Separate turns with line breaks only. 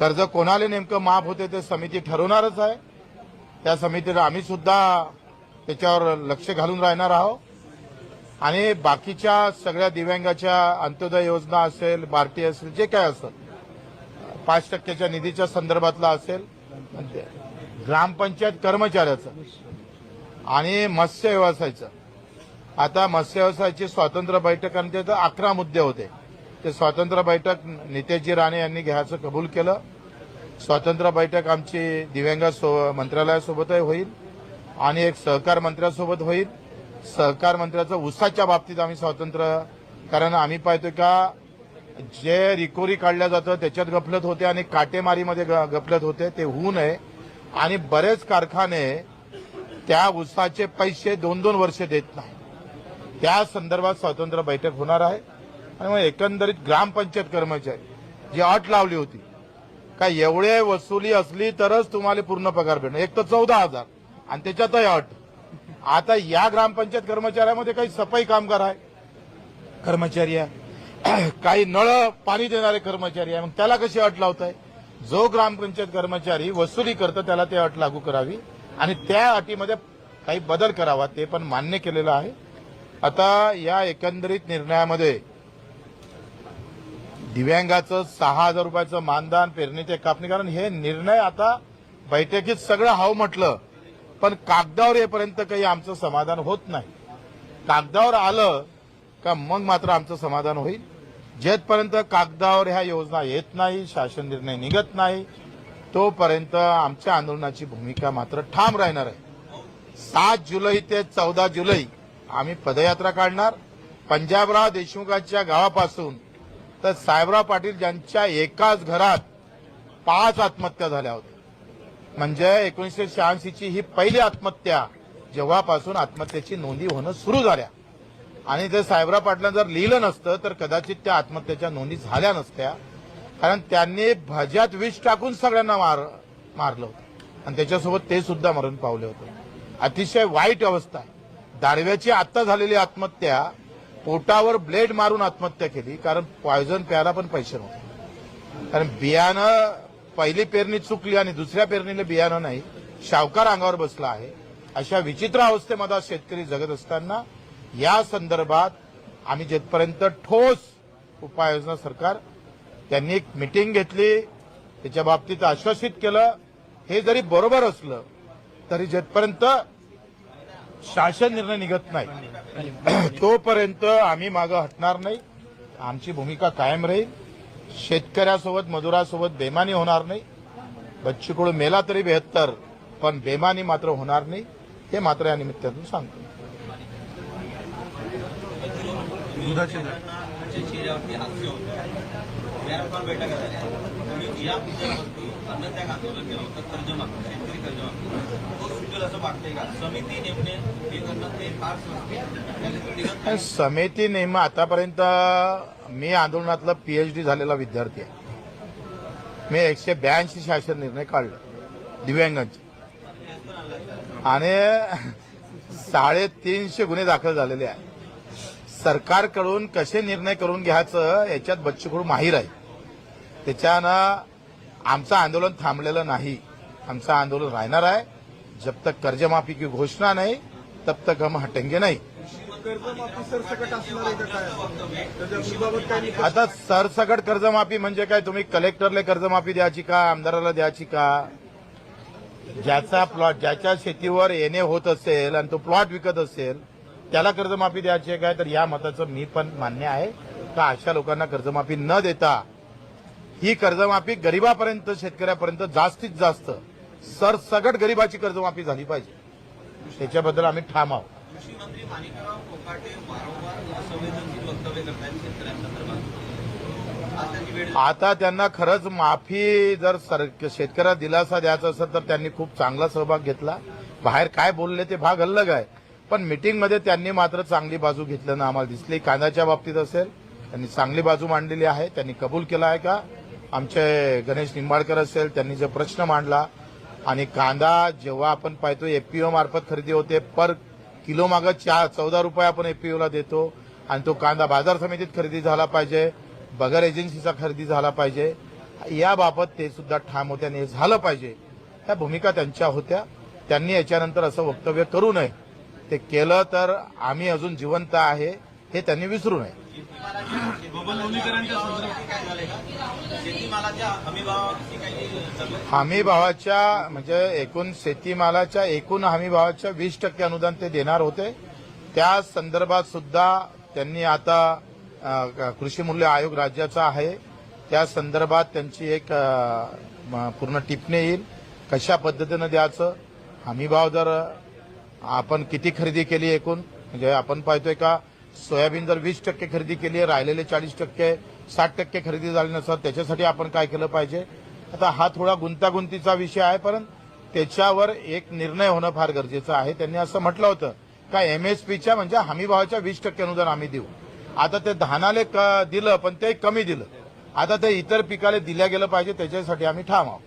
कर्ज कोणाला नेमकं माफ होते ते समिती ठरवणारच आहे. त्या समितीला आम्ही सुद्धा त्याच्यावर लक्ष घालून राहणार आहोत. आणि बाकीच्या सगळ्या दिव्यांगाच्या अंत्योदय योजना असेल बार्टी असेल जे काय असेल पाच टक्क्याच्या निधीच्या संदर्भातला असेल म्हणजे ग्रामपंचायत कर्मचाऱ्याचं आणि मत्स्य व्यवसायाचं. आता मत्स्य व्यवसायाची स्वातंत्र्य बैठक आणि अकरा मुद्दे होते. ते स्वातंत्र्य बैठक नितेशजी राणे यांनी घ्यायचं कबूल केलं. स्वातंत्र्य बैठक आमची दिव्यांग सो मंत्रालयासोबतही होईल आणि एक सहकार मंत्र्यासोबत होईल. सहकार मंत्र्याचं उसाच्या बाबतीत आम्ही स्वातंत्र्य कारण आम्ही पाहतो का जे रिकोरी काढलं जातं त्याच्यात गफलत होते आणि काटेमारीमध्ये ग- गफलत होते ते होऊ नये. आणि बरेच कारखाने त्या उसाचे पैसे दोन दोन वर्ष देत नाही त्या संदर्भात स्वातंत्र्य बैठक होणार आहे. आणि मग एकंदरीत ग्रामपंचायत कर्मचारी जी अट लावली होती काय एवढे वसुली असली तरच तुम्हाला पूर्ण पगार भेटणार. एक तर चौदा हजार आणि त्याच्यातही अट. आता या ग्रामपंचायत कर्मचाऱ्यामध्ये काही सफाई कामगार आहे कर्मचारी आहे. काही नळ पाणी देणारे कर्मचारी आहे. मग त्याला कशी अट लावताय? जो ग्रामपंचायत कर्मचारी वसुली करतो त्याला ते अट लागू करावी आणि त्या अटीमध्ये काही बदल करावा ते पण मान्य केलेलं आहे. आता या एकंदरीत निर्णयामध्ये दिव्यांगाचं सहा हजार रुपयाचं मानधन पेरणी ते कापणी कारण हे निर्णय आता बैठकीत सगळं हाव म्हटलं. पण कागदावर येपर्यंत काही आमचं समाधान होत नाही. कागदावर आलं का मग मात्र आमचं समाधान होईल. जेथपर्यंत कागदावर ह्या योजना येत नाही शासन निर्णय निघत नाही तोपर्यंत आमच्या आंदोलनाची भूमिका मात्र ठाम राहणार आहे. सात जुलै ते चौदा जुलै आम्ही पदयात्रा काढणार. पंजाबराव देशमुखांच्या गावापासून तर साहेबराव पाटील ज्यांच्या एकाच घरात पाच आत्महत्या झाल्या होत्या. म्हणजे एकोणीसशे शहाऐंशीची ही पहिली आत्महत्या जेव्हापासून आत्महत्येची नोंदी होणं सुरू झाल्या. आणि ते साहेबराव पाटलां जर लिहिलं नसतं तर कदाचित त्या आत्महत्येच्या नोंदी झाल्या नसत्या. कारण त्यांनी भज्यात विष टाकून सगळ्यांना मार मारलं होतं. आणि त्याच्यासोबत ते सुद्धा मरण पावले होते. अतिशय वाईट अवस्था आहे. दारव्याची आत्ता झालेली आत्महत्या पोटावर ब्लेड मारून आत्महत्या केली कारण पॉयझन प्यायला पण पैसे नव्हते. कारण बियाणं पहिली पेरणी चुकली आणि दुसऱ्या पेरणीला बियाणं नाही शावकार अंगावर बसला आहे. अशा विचित्र अवस्थेमध्ये शेतकरी जगत असताना या संदर्भात आम्ही जेथपर्यंत ठोस उपाययोजना सरकार त्यांनी एक मिटिंग घेतली त्याच्या बाबतीत आश्वासित केलं. हे जरी बरोबर असलं तरी जेथपर्यंत शासन निर्णय निघत नाही. तोपर्यंत आम्ही मागं हटणार नाही. आमची भूमिका कायम राहील. शेतकऱ्यासोबत मजुरासोबत बेमानी होणार नाही. बच्ची मेला तरी बेहत्तर पण बेमानी मात्र होणार नाही. हे मात्र या निमित्तातून सांगतो.
दुधाचे
च्या चेहऱ्यावरती हास्य होतं. व्यापार बैठका झाल्या तुम्ही या मुद्द्यावरती अन्नत्याग आंदोलन केलं होतं कर्जमाफी शेतकरी सुटेल असं वाटतंय का? समिती नेमणे हे करणं ते फार
आणि समिती नेहमी आतापर्यंत मी आंदोलनातला पीएचडी झालेला विद्यार्थी आहे. मी एकशे ब्याऐंशी शासन निर्णय काढले दिव्यांगांचे. आणि साडेतीनशे गुन्हे दाखल झालेले आहेत सरकारकडून कसे निर्णय करून घ्यायचं याच्यात बच्चूकडू माहीर आहे. त्याच्यानं आमचं आंदोलन थांबलेलं नाही. आमचं आंदोलन राहणार आहे. जब तक कर्जमाफी की घोषणा नाही तब तक हम हटेंगे नाही. आता सरसकट कर्जमाफी म्हणजे काय? तुम्ही कलेक्टरला कर्जमाफी द्यायची का? आमदाराला द्यायची का? ज्याचा प्लॉट ज्याच्या शेतीवर येणे होत असेल आणि तो प्लॉट विकत असेल त्याला कर्जमाफी द्यायची आहे काय? तर या मताचं मी पण मान्य आहे. का अशा लोकांना कर्जमाफी न देता ही कर्जमाफी गरिबापर्यंत शेतकऱ्यापर्यंत जास्तीत जास्त सरसकट गरिबाची कर्जमाफी झाली पाहिजे. त्याच्याबद्दल आम्ही ठाम आहोत. आता त्यांना खरंच माफी जर सर शेतकऱ्याला दिलासा द्यायचा असेल तर त्यांनी खूप चांगला सहभाग घेतला. बाहेर काय बोलले ते भाग अलग आहे. पण मिटिंगमध्ये त्यांनी मात्र चांगली बाजू घेतल्यानं आम्हाला दिसली. कांद्याच्या बाबतीत असेल त्यांनी चांगली बाजू मांडलेली आहे. त्यांनी कबूल केला आहे का? आमचे गणेश निंबाळकर असेल त्यांनी जो प्रश्न मांडला आणि कांदा जेव्हा आपण पाहतो एफपीओ मार्फत खरेदी होते पर किलो मागं चार चौदा रुपये आपण एफपीओला देतो आणि तो कांदा बाजार समितीत खरेदी झाला पाहिजे बगर एजन्सीचा खरेदी झाला पाहिजे याबाबत ते सुद्धा ठाम होते आणि हे झालं पाहिजे. ह्या भूमिका त्यांच्या होत्या. त्यांनी याच्यानंतर असं वक्तव्य करू नये. ते केलं तर आम्ही अजून जिवंत आहे हे त्यांनी विसरू नये
आहे?
हमी भावाच्या म्हणजे एकूण शेतीमालाच्या एकूण हमी भावाच्या वीस टक्के अनुदान ते देणार होते. त्या संदर्भात सुद्धा त्यांनी आता कृषी मूल्य आयोग राज्याचा आहे. त्या संदर्भात त्यांची एक पूर्ण टिपणे येईल. कशा पद्धतीनं द्यायचं? हमी भाव जर आपण किती खरेदी केली एकूण? म्हणजे आपण पाहतोय का सोयाबीन जर वीस टक्के खरेदी केली राहिलेले चाळीस टक्के साठ टक्के खरेदी झाली नसतात त्याच्यासाठी आपण काय केलं पाहिजे? आता हा थोडा गुंतागुंतीचा विषय आहे परंतु त्याच्यावर एक निर्णय होणं फार गरजेचं आहे. त्यांनी असं म्हटलं होतं का एमएसपीच्या म्हणजे हमीभावाच्या वीस टक्के अनुदान आम्ही देऊ. आता ते धानाले क- दिलं पण ते कमी दिलं. आता ते इतर पिकाला दिल्या गेलं पाहिजे त्याच्यासाठी आम्ही ठाम आहोत.